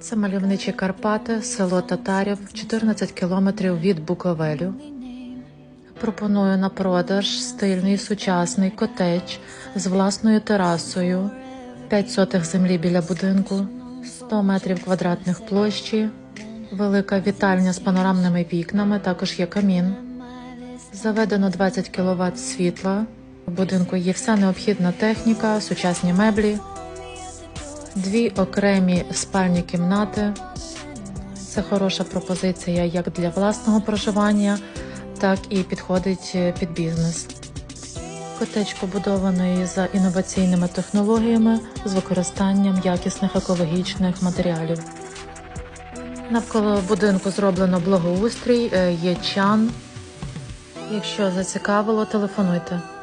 Це мальовничі Карпати, село Татарів, 14 кілометрів від Буковелю. Пропоную на продаж стильний сучасний котедж з власною терасою, 5 сотих землі біля будинку, 100 метрів квадратних площі, велика вітальня з панорамними вікнами, також є камін. Заведено 20 кВт світла. У будинку є вся необхідна техніка, сучасні меблі, дві окремі спальні кімнати. Це хороша пропозиція як для власного проживання, так і підходить е, під бізнес. Котедж побудований за інноваційними технологіями з використанням якісних екологічних матеріалів. Навколо будинку зроблено благоустрій, е, є чан. Якщо зацікавило, телефонуйте.